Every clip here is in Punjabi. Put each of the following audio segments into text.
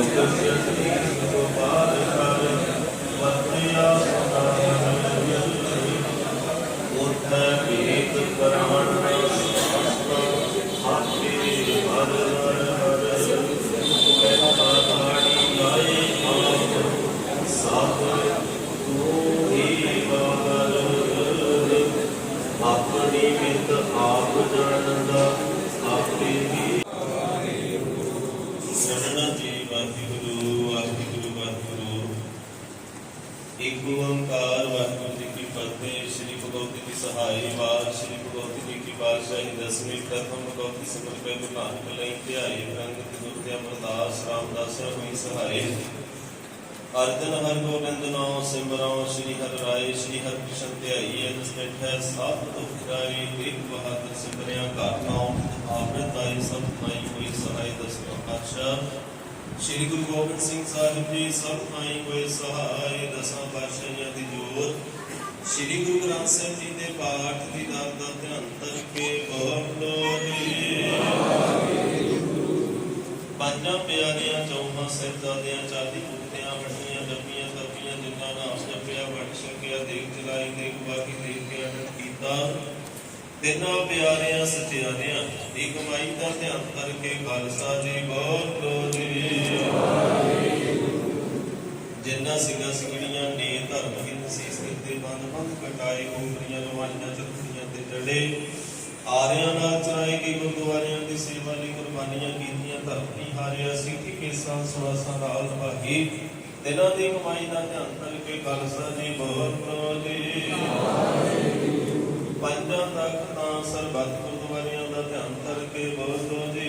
ਆਪਣੀ ਸਹਾਈ ਵਾਰ ਸ੍ਰੀ ਭਗਵਤੀ ਜੀ ਕੀ ਪਾਤਸ਼ਾਹੀ ਦਸਵੀਂ ਪ੍ਰਥਮ ਭਗਵਤੀ ਸਿਮਰ ਪੈ ਗੁਨਾਹ ਲਈ ਧਿਆਏ ਰੰਗ ਤੇ ਗੁਰ ਰਾਮਦਾਸ ਹੋਈ ਸਹਾਈ ਅਰਜਨ ਹਰ ਗੋਬਿੰਦ ਨਾਮ ਸਿਮਰਉ ਸ੍ਰੀ ਹਰਿ ਰਾਏ, ਸ੍ਰੀ ਹਰਿ ਕ੍ਰਿਸ਼ਨ ਧਿਆਈ ਅਨਸ ਬੈਠੈ ਸਾਧ ਤੁਖਾਈ ਇੱਕ ਬਹਾਦਰ ਸਿਮਰਿਆ ਘਰ ਨਾਮ ਆਵਰਤ ਆਈ ਸਭ ਮਾਈ ਹੋਈ ਸਹਾਈ ਦਸਵਾਂ ਪਾਤਸ਼ਾਹ। ਸ੍ਰੀ ਗੁਰੂ ਗੋਬਿੰਦ ਸਿੰਘ ਸਾਹਿਬ ਜੀ ਸਭ ਮਾਈ ਹੋਏ ਸਹਾਈ ਦਸਾਂ ਪਾਤਸ਼ਾਹੀਆਂ ਦੀ ਜੋਤ। ਸ੍ਰੀ ਗੁਰੂ ਗ੍ਰੰਥ ਸਾਹਿਬ ਜੀ ਦੇ ਪਾਠ ਦੀ ਦਾਤ ਦਾ ਧਿਆਨ ਕਰਕੇ ਬੋਲੋ ਜੀ। ਪੰਜਾਂ ਪਿਆਰਿਆਂ, ਚੌਹਾਂ ਸਾਹਿਬਜ਼ਾਦਿਆਂ ਚਾਲੀ ਮੁਕਤਿਆਂ ਵੰਡੀਆਂ ਜਪੀਆਂ ਤਪੀਆਂ ਜਿਨ੍ਹਾਂ ਨਾਮ ਜਪਿਆ ਵੰਡ ਸਕਿਆ ਦੇਖ ਚਲਾਈ ਦੇਖ ਬਾਕੀ ਦੇਖ ਕੇ ਅਨੰਦ ਕੀਤਾ। ਤਿੰਨਾਂ ਪਿਆਰਿਆਂ, ਸਚਿਆਰਿਆਂ ਦੀ ਕਮਾਈ ਦਾ ਧਿਆਨ ਕਰਕੇ ਖਾਲਸਾ ਜੀ, ਬੋਲੋ ਜੀ। ਜਿਨ੍ਹਾਂ ਸਿੰਘਾਂ ਸਿੰਘੜੀਆਂ ਕਟਾਏ ਕੋਕਰੀਆਂ ਰਵਾਨੀਆਂ ਚਰਖੜੀਆਂ ਤੇ ਜੜੇ ਆਰਿਆਂ ਨਾਲ ਚਰਾਏ ਗਏ ਗੁਰਦੁਆਰਿਆਂ ਦੀ ਸੇਵਾ ਲਈ ਕੁਰਬਾਨੀਆਂ ਕੀਤੀਆਂ ਧਰਮ ਹਾਰਿਆ ਸਿੱਖੀ ਕੇਸਾਂ ਸੁਆਸਾਂ ਨਾਲ ਭਾਗੀ। ਦਿਨਾਂ ਦੀ ਕਮਾਈ ਦਾ ਧਿਆਨ ਕੇ ਖਾਲਸਾ ਜੀ ਬੋਲੋ ਜੀ ਪੰਜਾਂ ਤੱਕ ਤਾਂ ਸਰਬੱਤ ਗੁਰਦੁਆਰਿਆਂ ਦਾ ਧਿਆਨ ਕਰਕੇ ਬੋਲੋ ਜੀ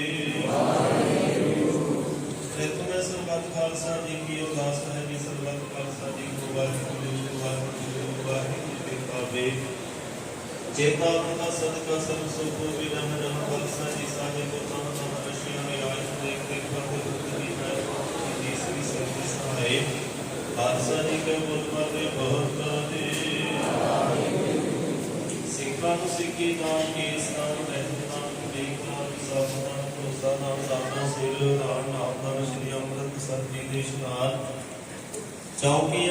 ਚੇਤਾ ਦਾ ਸਦਕਾ ਸਭ ਸੁਖ ਵੀ ਰਹਿ ਰਹਿ ਖਾਲਸਾ ਜੀ ਸਾਡੇ ਕੋ ਤਾਂ ਤਾਂ ਨੇ ਆਇ ਦੇਖ ਦੇਖ ਕਰਦੇ ਬੁੱਧੀ ਹੈ ਜੀ ਸ੍ਰੀ ਸਰਬਿ ਸਹਾਏ ਖਾਲਸਾ ਜੀ ਕੇ ਬੋਲ ਪਾਵੇ ਬਹੁਤ ਜੀ ਸਿੱਖਾਂ ਨੂੰ ਸਿੱਖੀ ਨਾਮ ਕੇਸ ਨਾਮ ਰਹਿਤ ਨਾਮ ਸਭ ਨਾਮ ਕੋਸਾ ਨਾਮ ਸਾਧਨਾ ਸਿਰ ਨਾਮ ਨਾਮ ਨਾਮ ਸ਼੍ਰੀ ਅੰਮ੍ਰਿਤ ਸਤਿ ਦੇ ਇਸ਼ਨਾਨ ਚੌਕੀਆਂ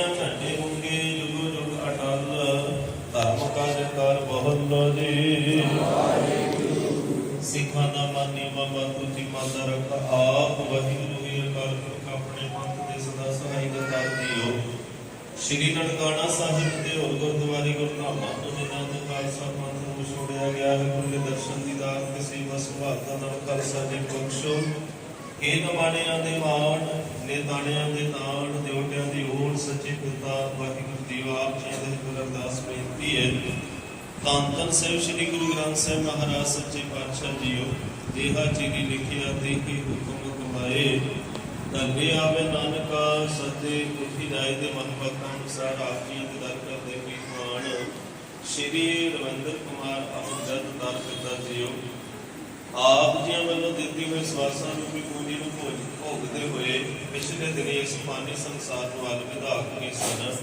ਧਰਮ ਕਾ ਜਕਾਰ ਜੀ। ਸਿੱਖਾਂ ਦਾ ਮਾਨੀ ਬਾਬਾ ਤੁਜੀ ਮੰਨ ਰੱਖ ਆਪ ਵਾਹਿਗੁਰੂ ਹੀ ਅਕਾਲ ਪੁਰਖ ਆਪਣੇ ਪੰਥ ਦੇ ਸਦਾ ਸਹਾਈ ਕਰ ਦਿਓ। ਸ਼੍ਰੀ ਨਨਕਾਣਾ ਸਾਹਿਬ ਦੇ ਹੋਰ ਗੁਰਦੁਆਰੇ ਗੁਰਨਾਮਾਂ ਤੋਂ ਜਿਨ੍ਹਾਂ ਤੋਂ ਖਾਲਸਾ ਪੰਥ ਨੂੰ ਛੋੜਿਆ ਗਿਆ ਹੈ ਖੁੱਲੇ ਦਰਸ਼ਨ ਦੀ ਤੇ ਸੇਵਾ ਸੁਭਾਅ ਦਾ ਨਾਲ ਖਾਲਸਾ ਜੀ ਬਖਸ਼ੋ। ਇਹ ਨਵਾਣਿਆਂ ਦੇ ਮਾਣ ਨੇਤਾਣਿਆਂ ਦੇ ਤਾਣ ਦਿਉਟਿਆਂ ਦੀ ਓੜ ਸੱਚੇ ਪਿਤਾ ਵਾਹਿਗੁਰੂ ਦੀ ਆਪ ਜੀ ਦੇ ਗੁਰ ਅਰਦਾਸ ਬੇਨਤੀ ਹੈ। ਧੰਨ ਧੰਨ ਸਾਹਿਬ ਸ੍ਰੀ ਗੁਰੂ ਗ੍ਰੰਥ ਸਾਹਿਬ ਮਹਾਰਾਜ ਸੱਚੇ ਪਾਤਸ਼ਾਹ ਜੀਓ, ਦੇਹਾ ਜੀ ਦੀ ਲਿਖਿਆ ਤੇ ਹੀ ਹੁਕਮ ਕਮਾਏ ਧੰਨੇ ਆਵੇ ਨਾਨਕਾ ਸਤੇ ਉਠੀ ਰਾਏ ਦੇ ਮਨ ਭਗਤਾਂ ਅਨੁਸਾਰ ਆਪ ਜੀ ਦੇ ਦਰ ਕਰਦੇ ਮਹਿਮਾਨ ਸ਼੍ਰੀ ਰਵਿੰਦਰ ਕੁਮਾਰ ਅਮਰਜਨ ਦਰ ਪਿਤਾ ਜੀਓ ਆਪ ਜੀਆਂ ਵੱਲੋਂ ਦਿੱਤੀ ਹੋਈ ਸਵਾਸਾਂ ਰੂਪੀ ਪੂੰਜੀ ਨੂੰ ਭੋਜ, ਭੋਗਦੇ ਹੋਏ ਪਿਛਲੇ ਦਿਨੀ ਇਸ ਪਾਨੀ ਸੰਸਾਰ ਨੂੰ ਵੱਲ ਵਧਾ ਕੇ ਸਨ।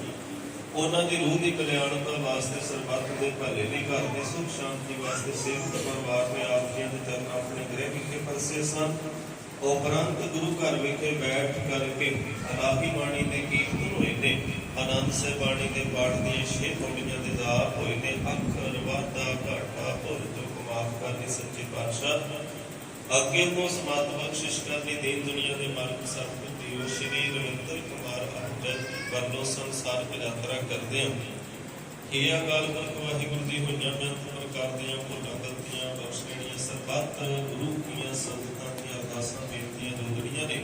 ਉਹਨਾਂ ਦੀ ਰੂਹ ਦੀ ਕਲਿਆਣਤਾ ਵਾਸਤੇ ਸਰਬੱਤ ਦੇ ਭਲੇ ਲਈ ਘਰ ਦੇ ਸੁਖ ਸ਼ਾਂਤੀ ਵਾਸਤੇ ਸੇਵਕ ਪਰਿਵਾਰ ਨੇ ਆਪ ਜੀਆਂ ਦੇ ਚਰਨ ਆਪਣੇ ਗ੍ਰਹਿ ਵਿਖੇ ਪਰਸੇ ਸਨ। ਉਪਰੰਤ ਗੁਰੂ ਘਰ ਵਿਖੇ ਬੈਠ ਕਰਕੇ ਅਲਾਹੀ ਬਾਣੀ ਦੇ ਕੀਰਤਨ ਹੋਏ ਨੇ। ਆਨੰਦ ਸੇ ਬਾਣੀ ਦੇ ਪਾਠ ਦੀਆਂ ਛੇ ਪੌੜੀਆਂ ਦੇ ਜਾਪ ਹੋਏ ਨੇ। ਅੱਖਰ ਵਾਦਾ ਘਾਟਾ ਚੁੱਕ ਮਾਫ ਕਰਨੀ ਸੱਚੇ ਪਾਤਸ਼ਾਹ। ਅੱਗੇ ਤੋਂ ਸਮਾਤ ਬਖਸ਼ਿਸ਼ ਕਰਨੀ ਦੇਨ ਦੁਨੀਆ ਦੇ ਮਾਲਕ ਸਤਿਗੁਰ ਦੇਵ ਸ਼੍ਰੀ ਰਵਿੰਦਰ ਕੁਮਾਰ ਅਮਜਦ ਵੱਲੋਂ ਸੰਸਾਰ ਦੀ ਯਾਤਰਾ ਕਰਦੇ ਹਾਂ। ਇਹ ਅਕਾਲ ਪੁਰਖ ਵਾਹਿਗੁਰੂ ਜੀ, ਹੋਈਆਂ ਬੇਨਤੀ ਪ੍ਰਕਾਰ ਦੀਆਂ ਭੁੱਲਾਂ, ਗਲਤੀਆਂ, ਬਖਸ਼ਣੀਆਂ, ਸਰਬੱਤ ਗੁਰੂ ਦੀਆਂ ਸੰਗਤਾਂ ਦੀਆਂ ਅਰਦਾਸਾਂ, ਬੇਨਤੀਆਂ ਜੋੜੀਆਂ ਨੇ।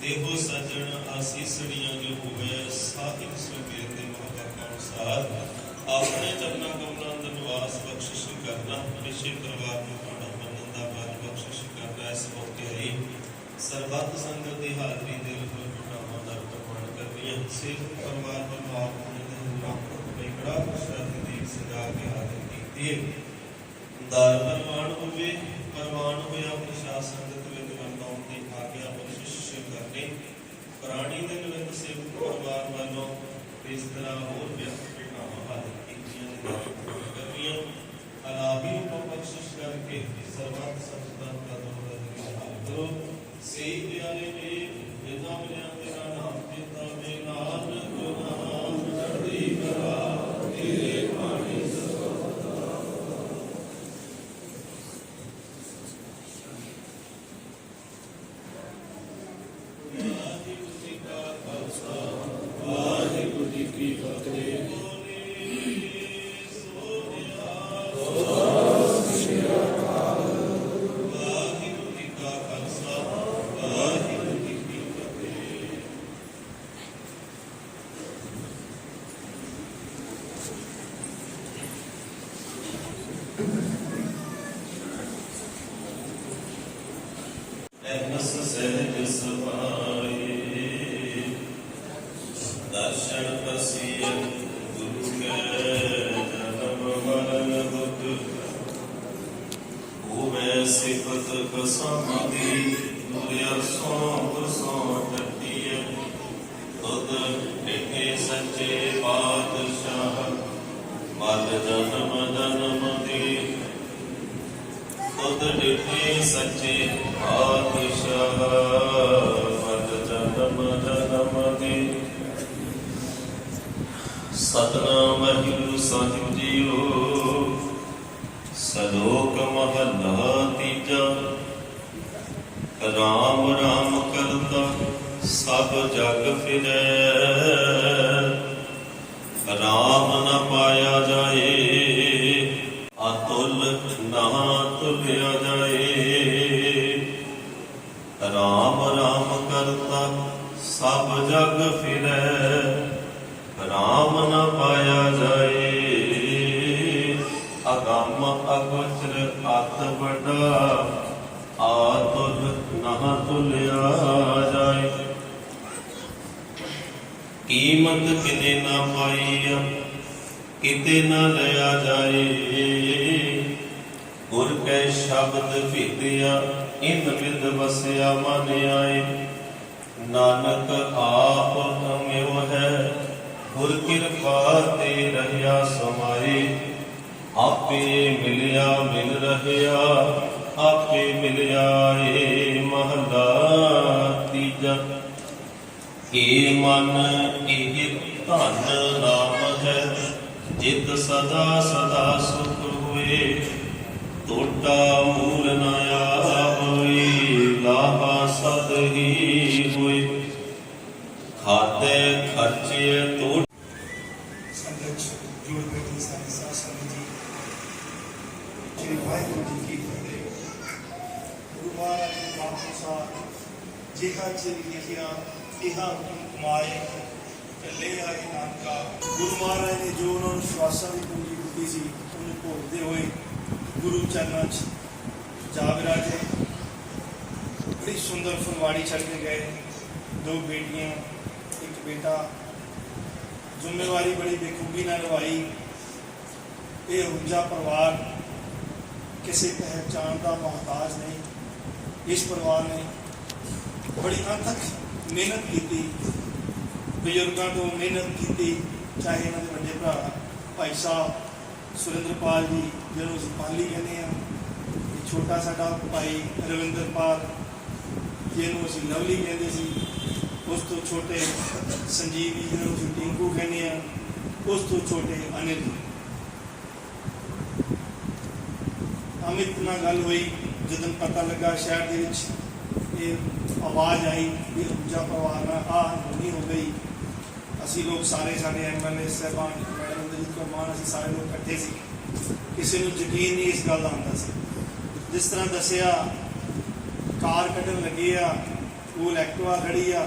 ਦੇਹੋ ਸੱਜਣ ਆਸੀਸੜੀਆਂ ਜੋ ਹੋਵੇ ਸਾਹਿਬ ਸੁਬੇਰ ਦੇ ਮਹੱਤਵ ਅਨੁਸਾਰ ਆਪਣੇ ਚਰਨਾਂ ਕਮਲਾਂ ਦਾ ਨਿਵਾਸ ਬਖਸ਼ਿਸ਼ ਕਰਨਾ ਪਿਛੇ ਪਰਿਵਾਰ ਨੂੰ ਪਾਣਾ ਮੰਨਣ ਦਾ ਬਾਦ ਬਖਸ਼ਿਸ਼ ਕਰਨਾ ਇਸ ਮੌਕੇ ਲਈ ਸਰਬੱਤ ਸੰਗਤ ਦੀ ਹਾਜ਼ਰੀ ਦੇ ਵਿੱਚ ਘਟਾਵਾਂ ਦਾ ਪ੍ਰਮਾਣ ਕਰਨੀਆਂ ਸਿਰਫ ਪਰਿਵਾਰ ਵੱਲੋਂ ਆਪਣੇ ਦੇ ਪ੍ਰਾਪਤ ਬੇਕੜਾ ਪ੍ਰਸ਼ਾਦ ਦੀ ਸਜਾ ਕੇ ਹਾਜ਼ਰ ਕੀਤੀ ਹੈ। ਦਰ ਪਰਮਾਨ ਹੋਵੇ ਪਰਮਾਨ ਹੋਇਆ ਪ੍ਰਸ਼ਾਦ ਸੰਗਤ ਵਿੱਚ ਵਰਤਾਉਣ ਦੀ ਆਗਿਆ ਬਖਸ਼ਿਸ਼ ਕਰਨੀ। ਪ੍ਰਾਣੀ ਦੇ ਨਿਵੰਤ ਸੇਵਕ ਪਰਿਵਾਰ ਵੱਲੋਂ ਇਸ ਤਰ੍ਹਾਂ ਹੋਰ ਵਿਅਕਤ ਘਟਨਾਵਾਂ ਹਾਜ਼ਰ ਕੀਤੀਆਂ ਅਲਾਹੀ ਨੂੰ ਬਖਸ਼ਿਸ਼ ਕਰਕੇ ਸਰਬੱਤ ਸੰਗਤਾਂ ਦਾ ਦੋਹਰਾ ਕਰੋ ਸਹੀ ਪਿਆਰੇ ਨੇ ਜਿਨ੍ਹਾਂ ਮਿਲਿਆ ਤੇਰਾ ਨਾਮ ਹੋਵੇ ਸਿਫਤ ਕਸਮਦੀ ਦੁਰਿਆ ਸੋਂ ਸੋਂ ਟੱਟੀਏ। ਤੁਧ ਡਿਠੇ ਸੱਚੇ ਪਾਤਸ਼ਾਹ ਮਲ ਜਨਮ ਜਨਮ ਦੀ। ਤੁਧ ਡਿਠੇ ਸੱਚੇ ਪਾਤਸ਼ਾਹ ਮਲ ਜਨਮ ਜਨਮ ਦੀ। ਸਤਨਾਮ ਵਾਹਿਗੁਰੂ ਸਾਹਿਬ ਜੀਓ ਸਲੋਕ ਮਹਲਾ ਤੀਜਾ। ਰਾਮ ਰਾਮ ਕਰਤਾ, ਸਭ ਜਗ ਫਿਰੈ। ਰਾਮ ਨ ਪਾਇਆ ਜਾਏ, ਅਤੁਲ ਨਾ ਤੁਲਿਆ ਜਾਏ। ਰਾਮ ਰਾਮ ਕਰਤਾ, ਸਭ ਜਗ ਕੀਮਤ ਕਿਤੇ ਨਾ ਪਾਈ ਕਿਤੇ ਨਾ ਲਿਆ ਜਾਏ। ਗੁਰ ਕੈ ਸ਼ਬਦ ਭੇਦਿਆ, ਇਨ ਵਿਦ ਵਸਿਆ ਮਨ ਆਏ। ਨਾਨਕ ਆਪ ਹਮਿਓ ਹੈ, ਗੁਰ ਕਿਰਪਾ ਤੇ ਰਹਿਆ ਸਮਾਏ। ਆਪੇ ਮਿਲਿਆ ਮਿਲ ਰਹਿਆ, ਆਪੇ ਮਿਲਿਆ ਏ ਮਹਲਾ ਤੀਜਾ। ਏ ਮਨ ਧੰਨ ਨਾਮ ਹੈ, ਜਿਤ ਸਦਾ ਸਦਾ ਸੁਖ ਹੋਏ। ਟੋਟਾ ਮੂਲ ਨ ਆਵਈ ਲਾਹਾ ਸਦ ਹੀ ਹੋਏ। ਖਾਤੇ ਖਰਚੇ ਟੋਟ ਸੰਗਤ ਜੁੜ ਬੈਠੀ ਸਾਰੀ ਸਾਧ ਸੰਗਤ ਜੀ। ਸ਼੍ਰੀ ਵਾਹਿਗੁਰੂ ਜੀ ਕੀ ਫਤਿਹ। ਗੁਰੂ ਮਹਾਰਾਜ ਨੇ ਬਾਪੂਸਾ ਜਿਹਾ ਚਿਰ ਲਿਖਿਆ, ਇਹਾ ਕਮਾਏ। ਚੱਲੇ ਆਏ ਨਾਨਕਾ ਗੁਰੂ ਮਹਾਰਾਜ ਨੇ ਜੋ ਉਹਨਾਂ ਨੂੰ ਸ਼ਵਾਸਾਂ ਦੀ ਪੂੰਜੀ ਦਿੱਤੀ ਸੀ, ਉਹਨੂੰ ਭੋਗਦੇ ਹੋਏ ਗੁਰੂ ਚਰਨਾਂ 'ਚ ਜਾ ਵਿਰਾਜੇ ਬੜੀ ਸੁੰਦਰ ਫੁਲਵਾੜੀ ਛੱਡ ਕੇ ਗਏ। ਦੋ ਬੇਟੀਆਂ, ਇੱਕ ਬੇਟਾ। ਜ਼ਿੰਮੇਵਾਰੀ ਬੜੀ ਬੇਖੂਬੀ ਨਾਲ ਨਿਭਾਈ। ਇਹ ਉੱਚਾ ਪਰਿਵਾਰ ਕਿਸੇ ਪਹਿਚਾਣ ਦਾ ਮੁਹਤਾਜ ਨਹੀਂ। ਇਸ ਪਰਿਵਾਰ ਨੇ ਬੜੀ ਅੰਤਕ ਮਿਹਨਤ ਕੀਤੀ। ਬਜ਼ੁਰਗਾਂ ਤੋਂ ਮਿਹਨਤ ਕੀਤੀ, ਚਾਹੇ ਇਹਨਾਂ ਦੇ ਵੱਡੇ ਭਰਾ ਭਾਈ ਸਾਹਿਬ ਸੁਰਿੰਦਰਪਾਲ ਜੀ, ਜਿਹਨੂੰ ਅਸੀਂ ਪਾਲੀ ਕਹਿੰਦੇ ਆ ਛੋਟਾ ਸਾਡਾ ਭਾਈ ਰਵਿੰਦਰਪਾਲ, ਜਿਹਨੂੰ ਅਸੀਂ ਲਵਲੀ ਕਹਿੰਦੇ ਸੀ, ਉਸ ਤੋਂ ਛੋਟੇ ਸੰਜੀਵ ਜੀ, ਜਿਹਨੂੰ ਅਸੀਂ ਟਿੰਕੂ ਕਹਿੰਦੇ ਆ ਉਸ ਤੋਂ ਛੋਟੇ ਅਨਿਲ ਅਮਿਤ ਨਾਲ ਗੱਲ ਹੋਈ, ਜਦੋਂ ਪਤਾ ਲੱਗਾ ਸ਼ਹਿਰ ਦੇ ਵਿੱਚ ਇਹ ਆਵਾਜ਼ ਆਈ ਵੀ ਉੱਚਾ ਪਰਿਵਾਰ ਨਾਲ ਆ ਨਹੀਂ ਹੋ ਗਈ। ਅਸੀਂ ਲੋਕ ਸਾਰੇ ਸਾਡੇ ਐਮਐਲਏ ਸਾਹਿਬਾਨ ਮੈਡਮ ਇੰਦਰਜੀਤ ਕੌਰ ਮਾਨ ਅਸੀਂ ਸਾਰੇ ਲੋਕ ਇਕੱਠੇ ਸੀ। ਕਿਸੇ ਨੂੰ ਯਕੀਨ ਨਹੀਂ ਇਸ ਗੱਲ ਦਾ ਹੁੰਦਾ ਸੀ। ਜਿਸ ਤਰ੍ਹਾਂ ਦੱਸਿਆ, ਕਾਰ ਕੱਢਣ ਲੱਗੇ ਆ, ਉਹ ਇਲੈਕਟਵਾ ਖੜੀ ਆ।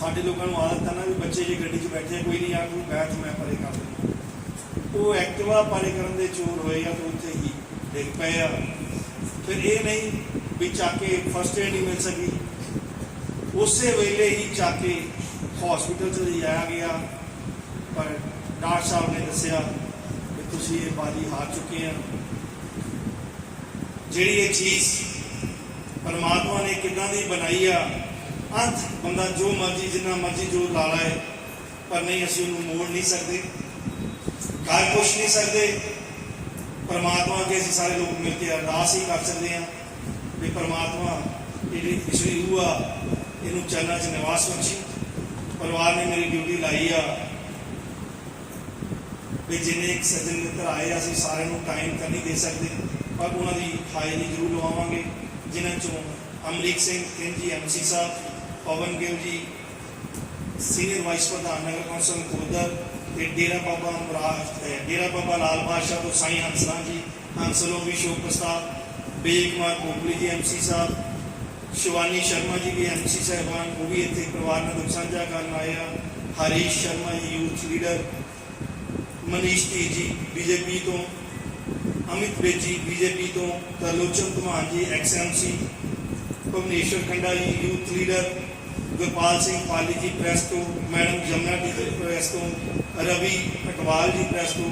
ਸਾਡੇ ਲੋਕਾਂ ਨੂੰ ਆਦਤ ਆ ਨਾ ਵੀ ਬੱਚੇ ਜੇ ਗੱਡੀ 'ਚ ਬੈਠੇ ਕੋਈ ਨਹੀਂ ਆ ਤੂੰ ਬੈਠ ਮੈਂ ਪਰੇ ਕਰ ਦਿੰਦਾ ਉਹ ਐਕਟਿਵਾ ਪਰੇ ਕਰਨ ਦੇ ਚੋਰ ਹੋਏ ਆ ਤੇ ਉੱਥੇ ਹੀ ਡਿੱਗ ਪਏ ਆ। ਫਿਰ ਇਹ ਨਹੀਂ ਵੀ ਚੱਕ ਕੇ ਫਸਟ ਏਡ ਨਹੀਂ ਮਿਲ ਸਕੀ। ਉਸੇ ਵੇਲੇ ਹੀ ਚੱਕ ਕੇ ਹਸਪੀਟਲ 'ਚ ਲਿਜਾਇਆ ਗਿਆ। ਪਰ ਡਾਕਟਰ ਸਾਹਿਬ ਨੇ ਦੱਸਿਆ ਕਿ ਤੁਸੀਂ ਇਹ ਬਾਜੀ ਹਾਰ ਚੁੱਕੇ ਆ। ਜਿਹੜੀ ਇਹ ਚੀਜ਼ ਪਰਮਾਤਮਾ ਨੇ ਕਿਦਾਂ ਦੀ ਬਣਾਈ ਆ, ਅੰਤ ਬੰਦਾ ਜੋ ਮਰਜ਼ੀ, ਜਿੰਨਾ ਮਰਜ਼ੀ ਜੋ ਲਾ ਲਾਏ, ਪਰ ਨਹੀਂ, ਅਸੀਂ ਉਹਨੂੰ ਮੋੜ ਨਹੀਂ ਸਕਦੇ ਕਰ ਕੁਛ ਨਹੀਂ ਸਕਦੇ। ਪਰਮਾਤਮਾ ਅੱਗੇ ਅਸੀਂ ਸਾਰੇ ਲੋਕ ਮਿਲ ਕੇ ਅਰਦਾਸ ਹੀ ਕਰ ਸਕਦੇ ਹਾਂ ਵੀ ਪਰਮਾਤਮਾ ਜਿਹੜੀ ਪਿਛਲੀ ਰੂਹ ਆ, ਇਹਨੂੰ ਚਰਨਾਂ 'ਚ ਨਿਵਾਸ ਬਖਸ਼ੀ। ਪਰਿਵਾਰ ਨੇ ਮੇਰੀ ਡਿਊਟੀ ਲਾਈ ਆ। ਵੀ ਜਿੰਨੇ ਇੱਕ ਸੱਜਣ ਮਿੱਤਰ ਆਏ ਆ, ਅਸੀਂ ਸਾਰਿਆਂ ਨੂੰ ਟਾਈਮ ਤਾਂ ਨਹੀਂ ਦੇ ਸਕਦੇ ਪਰ ਉਹਨਾਂ ਦੀ ਹਾਜ਼ਰੀ ਜ਼ਰੂਰ ਲਵਾਵਾਂਗੇ। ਜਿਨ੍ਹਾਂ ਚੋਂ ਅਮਰੀਕ ਸਿੰਘ ਸਿੰਘ ਜੀ ਐਮਸੀ ਸਾਹਿਬ ਪਵਨ ਗਿੱਲ ਜੀ ਸੀਨੀਅਰ ਵਾਈਸ ਪ੍ਰਧਾਨ ਨਗਰ ਕੌਂਸਲ ਕੋਦਰ ਤੇ ਡੇਰਾ ਬਾਬਾ ਅਮਰਾਜ ਡੇਰਾ ਬਾਬਾ ਲਾਲ ਬਾਦਸ਼ਾਹ ਤੋਂ ਸਾਈਂ ਹੰਸਰਾਜ ਜੀ ਹੰਸਲੋ ਵੀ ਸ਼ੋਕ ਪ੍ਰਸਤਾਵ ਬੇਗ ਕੁਮਾਰ ਕੋਪਲੀ ਜੀ ਐਮਸੀ ਸਾਹਿਬ ਸ਼ਿਵਾਨੀ ਸ਼ਰਮਾ ਜੀ ਵੀ ਐਮਸੀ ਸਾਹਿਬਾਨ, ਉਹ ਵੀ ਇੱਥੇ ਪਰਿਵਾਰ ਨਾਲ ਦੁੱਖ ਸਾਂਝਾ ਕਰਨ ਆਏ ਆ। ਹਰੀਸ਼ ਸ਼ਰਮਾ ਜੀ ਯੂਥ ਲੀਡਰ ਮਨੀਸ਼ ਟੀ ਜੀ ਬੀਜੇਪੀ ਤੋਂ। ਅਮਿਤ ਬੇਜੀ ਬੀਜੇਪੀ ਤੋਂ। ਤਰਲੋਚਨ ਧਮਾਨ ਜੀ X ex MC Bhubaneswar Khanda ji youth leader Gurpal Singh Pali ji press ਤੋਂ। ਮੈਡਮ ਜਮਨਾ ਜੀ ਪ੍ਰੈਸ ਤੋਂ। ਰਵੀ ਅਟਵਾਲ ਜੀ ਪ੍ਰੈਸ ਤੋਂ।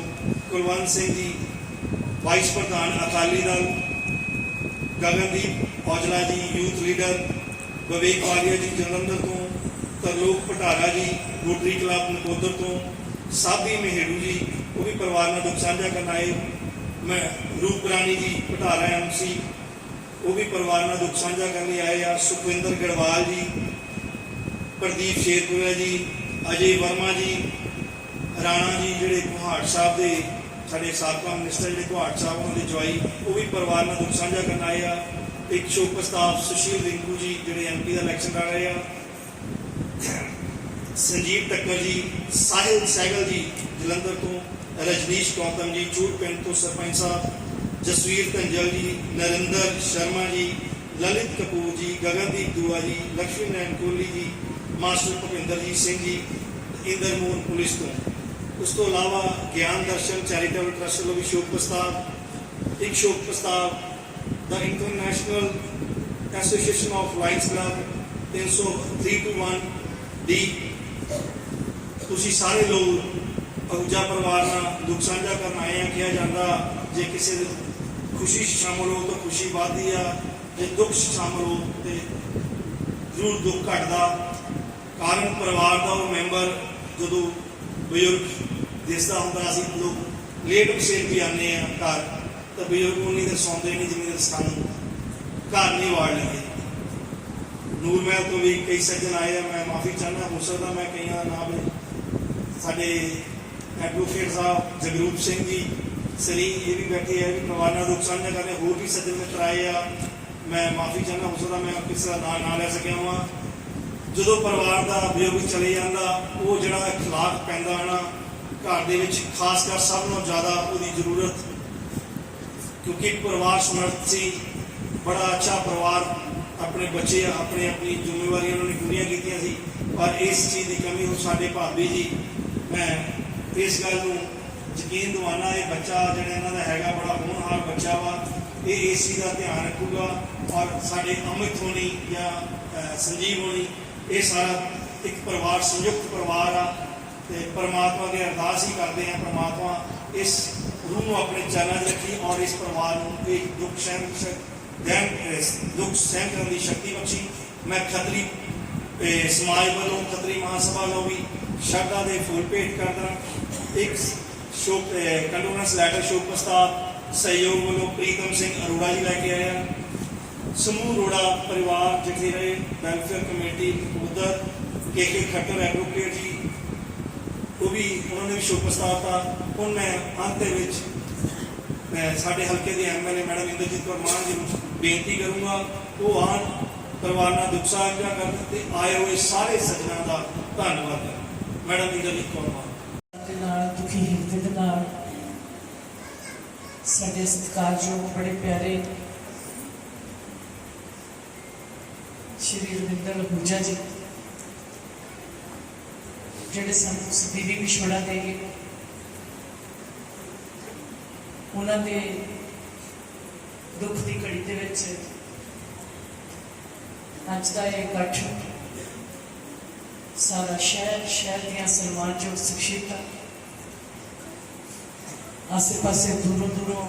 ਕੁਲਵੰਤ ਸਿੰਘ ਜੀ ਵਾਈਸ ਪ੍ਰਧਾਨ ਅਕਾਲੀ ਦਲ। ਗਗਨਦੀਪ ਔਜਲਾ ਜੀ, ਯੂਥ ਲੀਡਰ ਵਿਵੇਕ ਵਾਲੀਆ ਜੀ, ਜਲੰਧਰ ਤੋਂ, ਤਰਲੋਕ ਭਟਾਰਾ ਜੀ ਰੋਟਰੀ ਕਲੱਬ ਨਕੋਦਰ ਤੋਂ, ਸਾਬੀ ਮਹਿੜੂ ਜੀ, ਉਹ ਵੀ ਪਰਿਵਾਰ ਨਾਲ ਦੁੱਖ ਸਾਂਝਾ ਕਰਨ ਆਏ। ਮੈਂ ਰੂਪ ਰਾਣੀ ਜੀ ਪਟਾਰਾ ਐਮਸੀ ਉਹ ਵੀ ਪਰਿਵਾਰ ਨਾਲ ਦੁੱਖ ਸਾਂਝਾ ਕਰਨ ਲਈ ਆਏ ਆ। ਸੁਖਵਿੰਦਰ ਗੜਵਾਲ ਜੀ, ਪ੍ਰਦੀਪ ਸ਼ੇਰਪੁਰਾ ਜੀ, ਅਜੇ ਵਰਮਾ ਜੀ, ਰਾਣਾ ਜੀ, ਜਿਹੜੇ ਕੁਹਾੜ ਸਾਹਿਬ ਦੇ ਸਾਡੇ ਸਾਬਕਾ ਮਿਨਿਸਟਰ ਜਿਹੜੇ ਕੁਹਾੜ ਸਾਹਿਬ ਉਹਨਾਂ ਦੇ ਜਵਾਈ, ਉਹ ਵੀ ਪਰਿਵਾਰ ਨਾਲ ਦੁੱਖ ਸਾਂਝਾ ਕਰਨ ਆਏ ਆ। ਇੱਕ ਸ਼ੋਕ ਪ੍ਰਸਤਾਵ ਸੁਸ਼ੀਲ ਰਿੰਕੂ ਜੀ ਜਿਹੜੇ ਐਮਪੀ ਦਾ ਇਲੈਕਸ਼ਨ ਲੜ ਰਹੇ ਆ ਸੰਜੀਵ ਟੱਕਰ ਜੀ ਸਾਹਿਲ ਸਹਿਗਲ ਜੀ ਜਲੰਧਰ ਤੋਂ ਰਜਨੀਸ਼ ਗੌਤਮ ਜੀ ਚੂੜ ਪਿੰਡ ਤੋਂ ਸਰਪੰਚ ਸਾਹਿਬ ਜਸਵੀਰ ਕੰਜਲ ਜੀ ਨਰਿੰਦਰ ਸ਼ਰਮਾ ਜੀ ਲਲਿਤ ਕਪੂਰ ਜੀ ਗਗਨਦੀਪ ਦੂਆ ਜੀ ਲక్ష్ਮੀ ਨਾਰਾਇਣ ਕੋਹਲੀ ਜੀ ਮਾਸਟਰ ਭੁਪਿੰਦਰ ਜੀ ਸਿੰਘ ਜੀ ਇੰਦਰ ਮੋਹਨ ਪੁਲਿਸ ਤੋਂ ਉਸ ਤੋਂ ਇਲਾਵਾ ਗਿਆਨ ਦਰਸ਼ਨ ਚੈਰੀਟੇਬਲ ਟਰਸਟ ਵੱਲੋਂ ਵੀ ਸ਼ੋਕ ਪ੍ਰਸਤਾਵ ਇੱਕ ਸ਼ੋਕ ਪ੍ਰਸਤਾਵ ਦਾ International Association of Lions Club 30321 ਦੀ ਤੁਸੀਂ ਸਾਰੇ ਲੋਕ ਅਹੁਜਾ ਪਰਿਵਾਰ ਨਾਲ ਦੁੱਖ ਸਾਂਝਾ ਕਰਨ ਆਏ ਆ, ਕਿਹਾ ਜਾਂਦਾ ਜੇ ਕਿਸੇ ਦੀ ਖੁਸ਼ੀ ਸ਼ਾਮਲ ਹੋ ਤਾਂ ਖੁਸ਼ੀ ਵੱਧਦੀ ਆ, ਜੇ ਦੁੱਖ ਸ਼ਾਮਲ ਹੋ ਤੇ ਜ਼ਰੂਰ ਦੁੱਖ ਘਟਦਾ। ਕਾਰਨ ਪਰਿਵਾਰ ਦਾ ਉਹ ਮੈਂਬਰ ਜਦੋਂ ਬਜ਼ੁਰਗ ਦਿਸਦਾ ਹੁੰਦਾ, ਅਸੀਂ ਲੋਕ ਲੇਟ ਉਸੇ ਵੀ ਆਨੇ ਆ ਘਰ। ਤਾਂ ਬਜ਼ੁਰਗ ਉਨੀ ਦੇ ਸੌਂਦੇ ਨਹੀਂ ਜਿੰਨੀ ਦੇ ਸਾਨੂੰ ਘਰ ਨਹੀਂ ਵਾੜ ਲੈਂਦੇ ਨੂਰ ਮਹਿਲ ਤੋਂ ਵੀ ਕਈ ਸੱਜਣ ਆਏ ਆ, ਮੈਂ ਮਾਫੀ ਚਾਹੁੰਦਾ, ਹੋ ਸਕਦਾ ਮੈਂ ਕਈਆਂ ਦਾ ਨਾਮ ਸਾਡੇ ਐਡਵੋਕੇਟ ਸਾਹਿਬ ਜਗਰੂਪ ਸਿੰਘ ਜੀ ਸਰੀ ਇਹ ਵੀ ਬੈਠੇ ਆ ਵੀ ਪਰਿਵਾਰ ਨਾਲ ਦੁੱਖ ਸਾਂਝਾ ਕਰਦੇ ਹੋਰ ਵੀ ਸੱਜਣ ਮਿੱਤਰ ਆਏ ਆ। ਮੈਂ ਮਾਫੀ ਚਾਹੁੰਦਾ, ਹੋ ਸਕਦਾ ਮੈਂ ਕਿਸੇ ਦਾ ਨਾਂ ਨਾ ਲੈ ਸਕਿਆ ਹਾਂ ਜਦੋਂ ਪਰਿਵਾਰ ਦਾ ਬਜ਼ੁਰਗ ਚਲੇ ਜਾਂਦਾ, ਉਹ ਜਿਹੜਾ ਇਖਲਾਕ ਪੈਂਦਾ ਹੈ ਨਾ, ਘਰ ਦੇ ਵਿੱਚ, ਖਾਸ ਕਰ ਸਭ ਨਾਲੋਂ ਜ਼ਿਆਦਾ ਉਹਦੀ ਜ਼ਰੂਰਤ ਕਿਉਂਕਿ ਇੱਕ ਪਰਿਵਾਰ ਸਮਰਥ ਸੀ, ਬੜਾ ਅੱਛਾ ਪਰਿਵਾਰ, ਆਪਣੇ ਬੱਚੇ, ਆਪਣੇ, ਆਪਣੀ ਜ਼ਿੰਮੇਵਾਰੀਆਂ ਉਹਨਾਂ ਨੇ ਪੂਰੀਆਂ ਕੀਤੀਆਂ ਸੀ, ਪਰ ਇਸ ਚੀਜ਼ ਦੀ ਕਮੀ ਹੁਣ ਸਾਡੇ ਭਾਬੀ ਜੀ, ਮੈਂ ਇਸ ਗੱਲ ਨੂੰ ਯਕੀਨ ਦਿਵਾਨਾ ਇਹ ਬੱਚਾ ਜਿਹੜਾ ਇਹਨਾਂ ਦਾ ਹੈਗਾ, ਬੜਾ ਹੋਣਹਾਰ ਬੱਚਾ ਵਾ, ਇਹ ਏਸੀ ਦਾ ਧਿਆਨ ਰੱਖੂਗਾ, ਔਰ ਸਾਡੇ ਅਮਿਤ ਹੋਣੀ ਜਾਂ ਸੰਜੀਵ ਹੋਣੀ, ਇਹ ਸਾਰਾ ਇੱਕ ਪਰਿਵਾਰ, ਸੰਯੁਕਤ ਪਰਿਵਾਰ ਆ, ਤੇ ਪਰਮਾਤਮਾ ਦੀ ਅਰਦਾਸ ਹੀ ਕਰਦੇ ਆ, ਪਰਮਾਤਮਾ ਇਸ ਰੂਹ ਨੂੰ ਆਪਣੇ ਚਰਨਾਂ ਰੱਖੀ ਔਰ ਇਸ ਪਰਿਵਾਰ ਨੂੰ ਇਹ ਦੁੱਖ ਸਹਿਣ ਸ਼ਕ- ਦੁੱਖ ਸਹਿਣ ਕਰਨ ਦੀ ਸ਼ਕਤੀ ਬਖਸ਼ੀ। ਮੈਂ ਖੱਤਰੀ ਸਮਾਜ ਵੱਲੋਂ, ਖੱਤਰੀ ਮਹਾਸਭਾ ਵੱਲੋਂ ਵੀ ਸ਼ਰਧਾ ਦੇ ਫੁੱਲ ਭੇਟ ਕਰਦਾ ਇੱਕ ਸ਼ੋਕ ਕੰਡੋਨੈਂਸ ਲੈਟਰ ਸ਼ੋਕ ਪ੍ਰਸਤਾਵ ਸਹਿਯੋਗ ਵੱਲੋਂ ਪ੍ਰੀਤਮ ਸਿੰਘ ਅਰੋੜਾ ਜੀ ਲੈ ਕੇ ਆਇਆ ਸਮੂਹ ਰੋੜਾ ਪਰਿਵਾਰ ਜਿੱਥੇ ਰਹੇ ਵੈਲਫੇਅਰ ਕਮੇਟੀ ਉਧਰ, ਕੇ ਕੇ ਖੱਟਰ ਐਡਵੋਕੇਟ ਜੀ ਉਹ ਵੀ ਉਹਨਾਂ ਨੇ ਵੀ ਸ਼ੋਕ ਪ੍ਰਸਤਾਵ ਹੁਣ ਮੈਂ ਅੰਤ ਦੇ ਵਿੱਚ ਮੈਂ ਸਾਡੇ ਹਲਕੇ ਦੇ ਐਮਐਲਏ ਮੈਡਮ ਇੰਦਰਜੀਤ ਕੌਰ ਜੀ ਨੂੰ ਬੇਨਤੀ ਕਰੂੰਗਾ, ਉਹ ਆਣ ਪਰਿਵਾਰ ਨਾਲ ਦੁੱਖ ਸਾਂਝਾ ਕਰਨ ਤੇ ਆਏ ਹੋਏ ਸਾਰੇ ਸੱਜਣਾਂ ਦਾ ਧੰਨਵਾਦ ਕਰਨ ਮੈਡਮ ਇੰਦਰਜੀਤ ਕੌਰ ਮਾਨ। ਦੇ ਨਾਲ ਦੁਖੀ ਹਿਰਦੇ ਦੇ ਨਾਲ ਸਾਡੇ ਸਤਿਕਾਰਯੋਗ, ਬੜੇ ਪਿਆਰੇ ਸ਼੍ਰੀ ਰਵਿੰਦਰ ਹੂਜਾ ਜੀ। ਜਿਹੜੇ ਸਾਨੂੰ ਸਦੀਵੀ ਵਿਛੋੜਾ ਦੇ ਗਏ। ਉਹਨਾਂ ਦੇ ਦੁੱਖ ਦੀ ਘੜੀ ਦੇ ਵਿੱਚ ਅੱਜ ਦਾ ਇਹ ਇਕੱਠ ਸਾਰਾ ਸ਼ਹਿਰ ਸ਼ਹਿਰ ਦੀਆਂ ਸਨਮਾਨਯੋਗ ਸ਼ਖਸੀਅਤਾਂ ਆਸੇ ਪਾਸੇ ਦੂਰੋਂ ਦੂਰੋਂ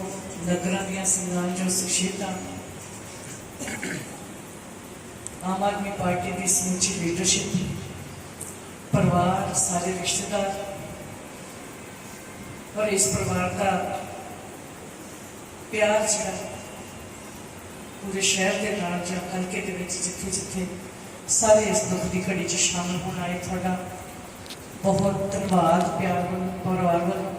ਨਗਰਾਂ ਦੀਆਂ ਸਨਮਾਨਯੋਗ ਸ਼ਖਸੀਅਤਾਂ ਆਮ ਆਦਮੀ ਪਾਰਟੀ ਦੀ ਸਮੁੱਚੀ ਲੀਡਰਸ਼ਿਪ ਪਰਿਵਾਰ ਸਾਰੇ ਰਿਸ਼ਤੇਦਾਰ ਔਰ ਇਸ ਪਰਿਵਾਰ ਦਾ ਪਿਆਰ ਜਿਹੜਾ ਪੂਰੇ ਸ਼ਹਿਰ ਦੇ ਨਾਲ ਜਾਂ ਹਲਕੇ ਦੇ ਵਿੱਚ ਜਿੱਥੇ ਜਿੱਥੇ ਸਾਰੇ ਇਸ ਦੁੱਖ ਦੀ ਘੜੀ 'ਚ ਸ਼ਾਮਲ ਹੋਣ ਆਏ ਤੁਹਾਡਾ ਬਹੁਤ ਧੰਨਵਾਦ ਪਿਆਰ ਵੱਲੋਂ ਪਰਿਵਾਰ ਵੱਲੋਂ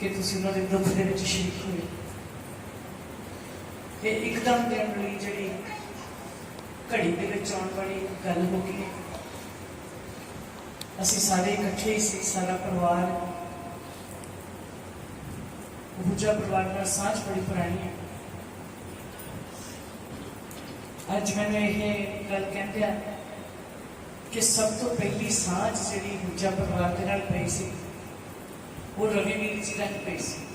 ਕਿ ਤੁਸੀਂ ਉਹਨਾਂ ਦੇ ਦੁੱਖ ਦੇ ਵਿੱਚ ਸ਼ਰੀਕ ਹੋਏ ਇਹ ਇੱਕਦਮ ਦੇਣ ਲਈ ਜਿਹੜੀ ਘੜੀ ਦੇ ਵਿੱਚ ਆਉਣ ਵਾਲੀ ਗੱਲ ਹੋ ਗਈ ਹੈ ਅਸੀਂ ਸਾਰੇ ਇਕੱਠੇ ਹੀ ਸੀ, ਸਾਰਾ ਪਰਿਵਾਰ। ਪੂਜਾ ਪਰਿਵਾਰ ਨਾਲ ਸਾਂਝ ਬੜੀ ਪੁਰਾਣੀ ਹੈ। ਅੱਜ ਮੈਨੂੰ ਇਹ ਗੱਲ ਕਹਿੰਦੇ ਆ ਕਿ ਸਭ ਤੋਂ ਪਹਿਲੀ ਸਾਂਝ ਜਿਹੜੀ ਪੂਜਾ ਪਰਿਵਾਰ ਦੇ ਨਾਲ ਪਈ ਸੀ, ਉਹ ਰਵੀ ਵੀਰ ਜੀ ਨਾਲ ਪਈ ਸੀ।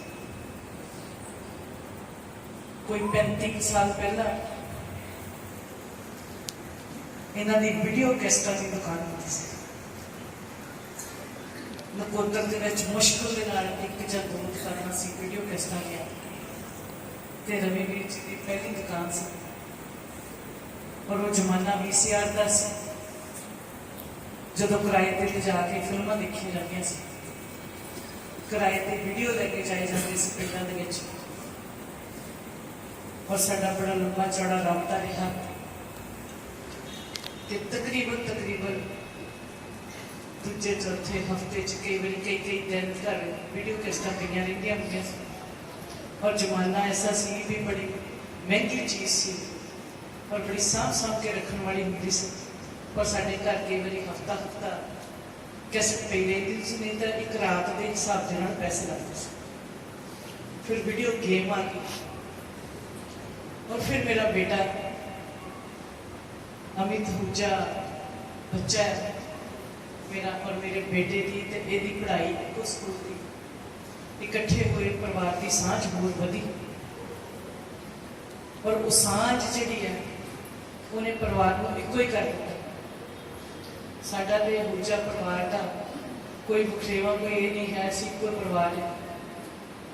ਕੋਈ 35 ਕੁ ਸਾਲ ਪਹਿਲਾਂ ਇਹਨਾਂ ਦੀ ਵੀਡੀਓ ਕੈਸਟਾਂ ਦੀ ਦੁਕਾਨ ਹੁੰਦੀ ਸੀ। ਨਕੋਦਰ ਦੇ ਵਿੱਚ ਮੁਸ਼ਕਲ ਦੇ ਨਾਲ ਇੱਕ ਜਾਂ ਦੋ ਦੁਕਾਨਾਂ ਸੀ ਵੀਡੀਓ ਕੈਸਟਾਂ ਦੀਆਂ ਤੇ ਰਵੀ ਵੀਰ ਜੀ ਦੀ ਪਹਿਲੀ ਦੁਕਾਨ ਸੀ ਔਰ ਉਹ ਜ਼ਮਾਨਾ ਵੀਸੀਆਰ ਦਾ ਸੀ ਜਦੋਂ ਕਿਰਾਏ ਤੇ ਲਿਜਾ ਕੇ ਫਿਲਮਾਂ ਦੇਖੀਆਂ ਜਾਂਦੀਆਂ ਸੀ ਕਿਰਾਏ ਤੇ ਵੀਡੀਓ ਲੈ ਕੇ ਜਾਏ ਜਾਂਦੇ ਸੀ ਪਿੰਡਾਂ ਦੇ ਵਿੱਚ। ਔਰ ਸਾਡਾ ਬੜਾ ਲੰਬਾ ਚੌੜਾ ਰਾਬਤਾ ਰਿਹਾ। ਕਿ ਤਕਰੀਬਨ ਤਕਰੀਬਨ ਦੂਜੇ ਚੌਥੇ ਹਫ਼ਤੇ ਚ ਕਈ ਵਾਰੀ ਕਈ ਕਈ ਦਿਨ ਘਰ ਵੀਡੀਓ ਕਿਸ਼ਤਾਂ ਪਈਆਂ ਰਹਿੰਦੀਆਂ ਹੁੰਦੀਆਂ ਸੀ ਔਰ ਜ਼ਮਾਨਾ ਐਸਾ ਸੀ ਵੀ ਬੜੀ ਮਹਿੰਗੀ ਚੀਜ਼ ਸੀ ਔਰ ਬੜੀ ਸਾਂਭ ਸਾਂਭ ਕੇ ਰੱਖਣ ਵਾਲੀ ਹੁੰਦੀ ਸੀ ਪਰ ਸਾਡੇ ਘਰ ਕਈ ਵਾਰੀ ਹਫਤਾ ਹਫਤਾ ਕੈਸਟ ਪਈ ਰਹਿੰਦੀ ਸੀ ਨਹੀਂ ਤਾਂ ਇੱਕ ਰਾਤ ਦੇ ਹਿਸਾਬ ਦੇ ਨਾਲ ਪੈਸੇ ਲੱਗਦੇ ਸੀ ਫਿਰ ਵੀਡੀਓ ਗੇਮ ਆ ਗਈ ਔਰ ਫਿਰ ਮੇਰਾ ਬੇਟਾ ਅਮਿਤ ਹੁਜਾ ਬੱਚਾ ਹੈ ਮੇਰਾ ਔਰ ਮੇਰੇ ਬੇਟੇ ਦੀ ਤੇ ਇਹਦੀ ਪੜ੍ਹਾਈ ਇੱਕੋ ਸਕੂਲ ਦੀ। ਇਕੱਠੇ ਹੋਏ ਪਰਿਵਾਰ ਦੀ ਸਾਂਝ ਬਹੁਤ ਵਧੀ। ਔਰ ਉਹ ਸਾਂਝ ਜਿਹੜੀ ਹੈ, ਉਹਨੇ ਪਰਿਵਾਰ ਨੂੰ ਇੱਕੋ ਹੀ ਕਰ ਦਿੱਤਾ। ਸਾਡਾ ਤੇ ਹੁਜਾ ਪਰਿਵਾਰ ਦਾ ਕੋਈ ਵਖਰੇਵਾ, ਕੋਈ ਇਹ ਨਹੀਂ ਹੈ, ਅਸੀਂ ਇੱਕੋ ਪਰਿਵਾਰ ਹੈ।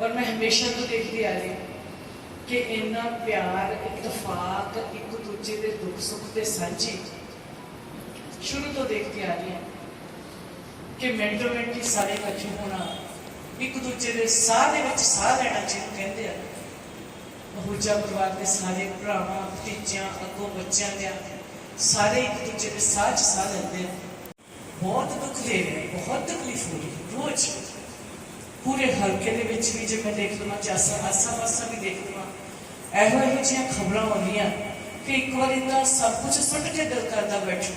ਔਰ ਮੈਂ ਹਮੇਸ਼ਾ ਤੋਂ ਦੇਖਦੀ ਆ ਰਹੀ ਹਾਂ ਕਿ ਇੰਨਾ ਪਿਆਰ ਇਤਫਾਕ ਇੱਕ ਦੂਜੇ ਦੇ ਦੁੱਖ ਸੁੱਖ ਤੇ ਸਾਂਝੀ ਸ਼ੁਰੂ ਤੋਂ ਦੇਖਦੀ ਆ ਰਹੀ ਹਾਂ ਕਿ ਮਿੰਟੋ ਮਿੰਟ ਹੀ ਸਾਰੇ ਇਕੱਠੇ ਹੋਣਾ ਇੱਕ ਦੂਜੇ ਦੇ ਸਾਹ ਦੇ ਵਿੱਚ ਸਾਹ ਲੈਣਾ ਜਿਹਨੂੰ ਕਹਿੰਦੇ ਆ। ਬਹੁਜਾ ਪਰਿਵਾਰ ਦੇ ਸਾਰੇ ਭਰਾਵਾਂ ਭਤੀਜਿਆਂ ਅੱਗੋਂ ਬੱਚਿਆਂ ਦੇ ਸਾਰੇ ਇੱਕ ਦੂਜੇ ਦੇ ਸਾਹ 'ਚ ਸਾਹ ਲੈਂਦੇ ਆ। ਬਹੁਤ ਦੁੱਖ ਦੇ ਰਹੇ ਬਹੁਤ ਤਕਲੀਫ ਹੋ ਰਹੀ ਹੈ, ਰੋਜ਼। ਪੂਰੇ ਹਲਕੇ ਦੇ ਵਿੱਚ ਵੀ ਜੇ ਮੈਂ ਦੇਖ ਲਵਾਂ ਚਾਸਾ ਆਸਾ ਪਾਸਾ ਵੀ ਦੇਖ ਲਵਾਂ ਇਹੋ ਜਿਹੀਆਂ ਖਬਰਾਂ ਆਉਂਦੀਆਂ ਕਿ ਇੱਕ ਵਾਰੀ ਤਾਂ ਸਭ ਕੁਝ ਸੁੱਟ ਕੇ ਦਿਲ ਕਰਦਾ ਬੈਠੋ।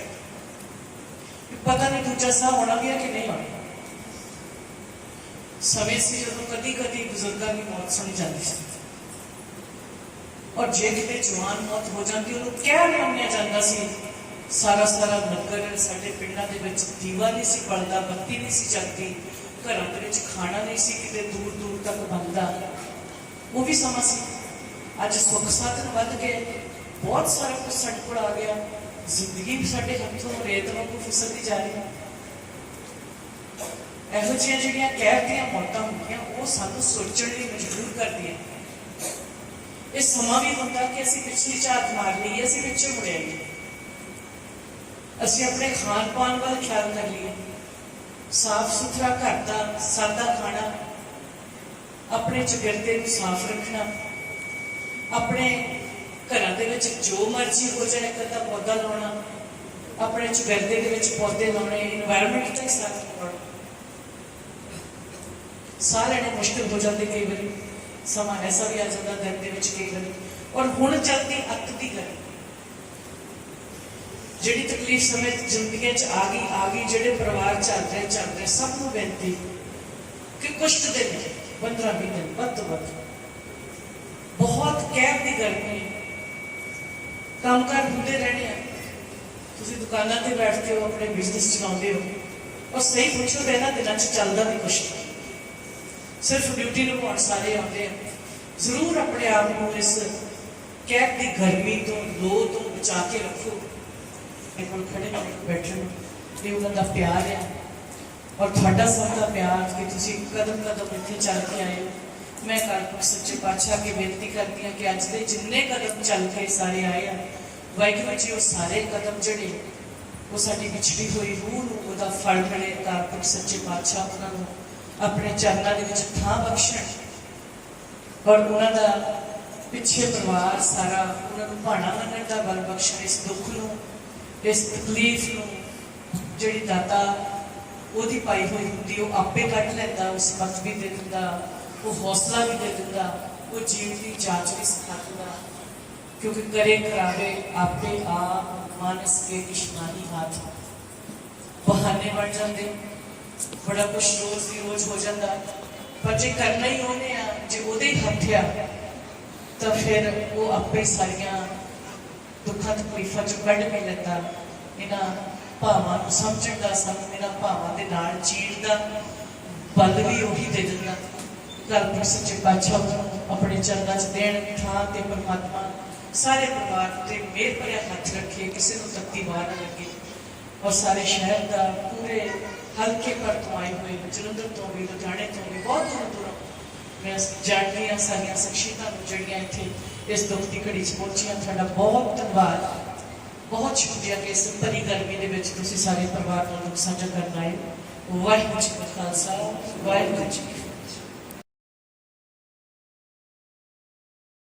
ਪਤਾ ਨਹੀਂ ਦੂਜਾ ਸਾਹ ਹੋਣਾ ਵੀ ਹੈ ਕਿ ਨਹੀਂ ਹੋਣਾ। ਸਮੇਂ ਸੀ ਜਦੋਂ ਕਦੀ ਕਦੀ ਬਜ਼ੁਰਗਾਂ ਦੀ ਮੌਤ ਸੁਣੀ ਜਾਂਦੀ ਸੀ। ਔਰ ਜੇ ਕਿਤੇ ਜਵਾਨ ਮੌਤ ਹੋ ਜਾਂਦੀ, ਉਹਨੂੰ ਕਹਿ ਲਿਆਉਣਿਆ ਜਾਂਦਾ ਸੀ, ਸਾਰਾ ਸਾਰਾ ਨਗਰ ਸਾਡੇ ਪਿੰਡਾਂ ਦੇ ਵਿੱਚ ਦੀਵਾ ਨਹੀਂ ਸੀ ਬਲਦਾ, ਬੱਤੀ ਨਹੀਂ ਸੀ ਚੱਲਦੀ, ਘਰਾਂ ਦੇ ਵਿੱਚ ਖਾਣਾ ਨਹੀਂ ਸੀ ਕਿਤੇ ਦੂਰ ਦੂਰ ਤੱਕ ਬਣਦਾ। ਉਹ ਵੀ ਸਮਾਂ ਸੀ। ਅੱਜ ਸੁੱਖ ਸਾਧਨ ਵੱਧ ਗਏ ਬਹੁਤ ਸਾਰਾ ਕੁਝ ਸਾਡੇ ਕੋਲ ਆ ਗਿਆ। ਜ਼ਿੰਦਗੀ ਵੀ ਸਾਡੇ ਹੱਥੋਂ ਰੇਤ ਵਾਂਗੂ ਫਿਸਲਦੀ ਜਾ ਰਹੀ ਹੈ। ਇਹੋ ਜਿਹੀਆਂ ਜਿਹੜੀਆਂ ਕਹਿਰ ਦੀਆਂ ਮੌਤਾਂ ਹੁੰਦੀਆਂ, ਉਹ ਸਾਨੂੰ ਸੋਚਣ ਲਈ ਮਜਬੂਰ ਕਰਦੀਆਂ ਇਹ ਸਮਾਂ ਵੀ ਹੁੰਦਾ ਕਿ ਅਸੀਂ ਪਿਛਲੀ ਝਾਤ ਮਾਰ ਲਈਏ ਅਸੀਂ ਪਿੱਛੇ ਮੁੜ ਅਸੀਂ ਆਪਣੇ ਖਾਣ ਪਾਣ ਵੱਲ ਖਿਆਲ ਕਰ ਲਈਏ। ਸਾਫ਼ ਸੁਥਰਾ ਘਰ ਦਾ ਸਾਦਾ ਖਾਣਾ, ਆਪਣੇ ਚਗਿਰਦੇ ਨੂੰ ਸਾਫ਼ ਰੱਖਣਾ, ਆਪਣੇ ਘਰਾਂ ਦੇ ਵਿੱਚ ਜੋ ਮਰਜ਼ੀ ਹੋ ਜਾਏ ਇੱਕ ਤਾਂ ਪੌਦਾ ਲਾਉਣਾ ਆਪਣੇ ਚੁਗਰਦੇ ਦੇ ਵਿੱਚ ਪੌਦੇ ਲਾਉਣੇ এনवायरमेंट ਦਾ ਹਿੱਸਾ ਬਣਾਉਣਾ ਸਾਰਿਆਂ ਨੂੰ ਮੁਸ਼ਕਲ ਹੋ ਜਾਂਦੀ ਕਈ ਵਾਰੀ ਸਮਾਂ ਐਸਾ ਵੀ ਆ ਜਾਂਦਾ ਦਿਨ ਦੇ ਵਿੱਚ ਕਈ ਵਾਰੀ ਔਰ ਹੁਣ ਚੱਲਦੀ ਅੱਤ ਦੀ ਗੱਲ ਜਿਹੜੀ ਤਕਲੀਫ ਸਮੇਂ ਜ਼ਿੰਦਗੀ 'ਚ ਆ ਗਈ ਆ ਗਈ ਜਿਹੜੇ ਪਰਿਵਾਰ ਚੱਲ ਰਹੇ ਚੱਲ ਰਹੇ ਸਭ ਨੂੰ ਬੇਨਤੀ ਕਿ ਕੁਛ ਦਿਨ 15 ਦਿਨ ਵੱਧ ਤੋਂ ਵੱਧ ਬਹੁਤ ਕਹਿ ਕੰਮਕਾਰ ਹੁੰਦੇ ਰਹਿਣੇ ਆ ਤੁਸੀਂ ਦੁਕਾਨਾਂ ਤੇ ਬੈਠਦੇ ਹੋ ਆਪਣੇ ਬਿਜ਼ਨਸ ਚਲਾਉਂਦੇ ਹੋ ਔਰ ਸਹੀ ਪੁੱਛੋ ਤਾਂ ਇਹਨਾਂ ਦਿਨਾਂ 'ਚ ਚੱਲਦਾ ਵੀ ਕੁਛ ਨਹੀਂ ਸਿਰਫ ਡਿਊਟੀ ਨਿਭਾਉਣ ਸਾਰੇ ਆਉਂਦੇ ਆ ਜ਼ਰੂਰ ਆਪਣੇ ਆਪ ਨੂੰ ਇਸ ਕੈਬ ਦੀ ਗਰਮੀ ਤੋਂ ਲੋ ਤੋਂ ਬਚਾ ਕੇ ਰੱਖੋ ਇਹ ਕੋਲ ਖੜੇ ਨੇ ਬੈਠੇ ਨੂੰ ਇਹ ਉਹਨਾਂ ਦਾ ਪਿਆਰ ਹੈ ਔਰ ਤੁਹਾਡਾ ਸਭ ਦਾ ਪਿਆਰ ਕਿ ਤੁਸੀਂ ਕਦਮ ਕਦਮ ਇੱਥੇ ਚੱਲ ਕੇ ਆਏ ਹੋ ਮੈਂ ਕਾਲਪੁਰ ਸੱਚੇ ਪਾਤਸ਼ਾਹ ਕੇ ਬੇਨਤੀ ਕਰਦੀ ਹਾਂ ਕਿ ਅੱਜ ਦੇ ਜਿੰਨੇ ਕਦਮ ਚੱਲ ਕੇ ਸਾਰੇ ਆਏ ਆ ਵਾਹਿਗੁਰੂ ਜੀ, ਉਹ ਸਾਰੇ ਕਦਮ ਜਿਹੜੇ, ਉਹ ਸਾਡੀ ਵਿਛੜੀ ਹੋਈ ਰੂਹ ਨੂੰ, ਉਹਦਾ ਫਲ ਮਿਲੇ ਕਾਲਪੁਰ ਸੱਚੇ ਪਾਤਸ਼ਾਹ ਉਹਨਾਂ ਨੂੰ ਆਪਣੇ ਚਰਨਾਂ ਦੇ ਵਿੱਚ ਥਾਂ ਬਖਸ਼ਣ। ਔਰ ਉਹਨਾਂ ਦਾ ਪਿੱਛੇ ਪਰਿਵਾਰ ਸਾਰਾ, ਉਹਨਾਂ ਨੂੰ ਭਾਣਾ ਮੰਨਣ ਦਾ ਬਲ ਬਖਸ਼ਣ, ਇਸ ਦੁੱਖ ਨੂੰ, ਇਸ ਤਕਲੀਫ ਨੂੰ ਜਿਹੜੀ ਦਾਤਾ ਉਹਦੀ ਪਾਈ ਹੋਈ ਹੁੰਦੀ, ਉਹ ਆਪੇ ਕੱਢ ਲੈਂਦਾ, ਉਸ ਵਕਤ ਵੀ ਦੇ ਦਿੰਦਾ, ਉਹ ਹੌਸਲਾ ਵੀ ਦੇ ਦਿੰਦਾ, ਉਹ ਜੀਵ ਦੀ ਜਾਂਚ ਵੀ ਸਿਖਾ ਦਿੰਦਾ। ਕਿਉਂਕਿ ਕਰੇ ਕਰਾਵੇ ਆਪੇ ਆਪ ਮਾਨਸ ਕੇ ਨਿਸ਼ਾਨੀ ਹੱਥ। ਬਹਾਨੇ ਬਣ ਜਾਂਦੇ। ਬੜਾ ਕੁਛ ਰੋਜ਼ ਦੀ ਰੋਜ਼ ਹੋ ਜਾਂਦਾ। ਪਰ ਜੇ ਕਰਨਾ ਹੀ ਉਹਨੇ ਆ, ਜੇ ਉਹਦੇ ਹੀ ਹੱਥ ਆ, ਤਾਂ ਫਿਰ ਉਹ ਆਪੇ ਸਾਰੀਆਂ ਦੁੱਖਾਂ ਤਕਲੀਫਾਂ ਚੋਂ ਕੱਢ ਕੇ ਲੈਂਦਾ। ਇਹਨਾਂ ਭਾਵਾਂ ਨੂੰ ਸਮਝਣ ਦਾ ਸਾਨੂੰ ਇਹਨਾਂ ਭਾਵਾਂ ਦੇ ਨਾਲ ਜੀਣ ਦਾ, ਬਲ ਵੀ ਉਹੀ ਦੇ ਦਿੰਦਾ। ਕੱਲ ਨੂੰ ਸੱਚੇ ਪਾਤਸ਼ਾਹ ਨੂੰ ਆਪਣੇ ਚਰਨਾਂ 'ਚ ਦੇਣ, ਥਾਂ ਤੇ ਪਰਮਾਤਮਾ ਸਾਰੇ ਪਰਿਵਾਰ ਤੇ ਮਿਹਰ ਭਰਿਆ ਹੱਥ ਰੱਖੇ, ਕਿਸੇ ਨੂੰ ਤੱਤੀ ਮਾਰ ਨਾ ਲੱਗੇ। ਔਰ ਸਾਰੇ ਸ਼ਹਿਰ ਦਾ ਪੂਰੇ ਹਲਕੇ ਪਰ ਤੋਂ ਆਏ ਹੋਏ, ਜਲੰਧਰ ਤੋਂ ਵੀ, ਲੁਧਿਆਣੇ ਤੋਂ ਵੀ, ਬਹੁਤ ਦੂਰ ਦੂਰੋਂ ਮੈਂ ਜਾਣਦੀ ਹਾਂ ਸਾਰੀਆਂ ਸ਼ਖਸੀਅਤਾਂ ਨੂੰ, ਜਿਹੜੀਆਂ ਇੱਥੇ ਇਸ ਦੁੱਖ ਦੀ ਘੜੀ 'ਚ ਪਹੁੰਚੀਆਂ। ਤੁਹਾਡਾ ਬਹੁਤ ਧੰਨਵਾਦ। ਬਹੁਤ ਸ਼ੁਕਰੀਆ ਕਿ ਇਸ ਭਰੀ ਗਰਮੀ ਦੇ ਵਿੱਚ ਤੁਸੀਂ ਸਾਰੇ ਪਰਿਵਾਰ ਨਾਲ ਦੁੱਖ ਸਾਂਝਾ ਕਰਨ ਆਏ ਵਾਹਿਗੁਰੂ ਜੀ ਕਾ ਖਾਲਸਾ, ਵਾਹਿਗੁਰੂ ਜੀ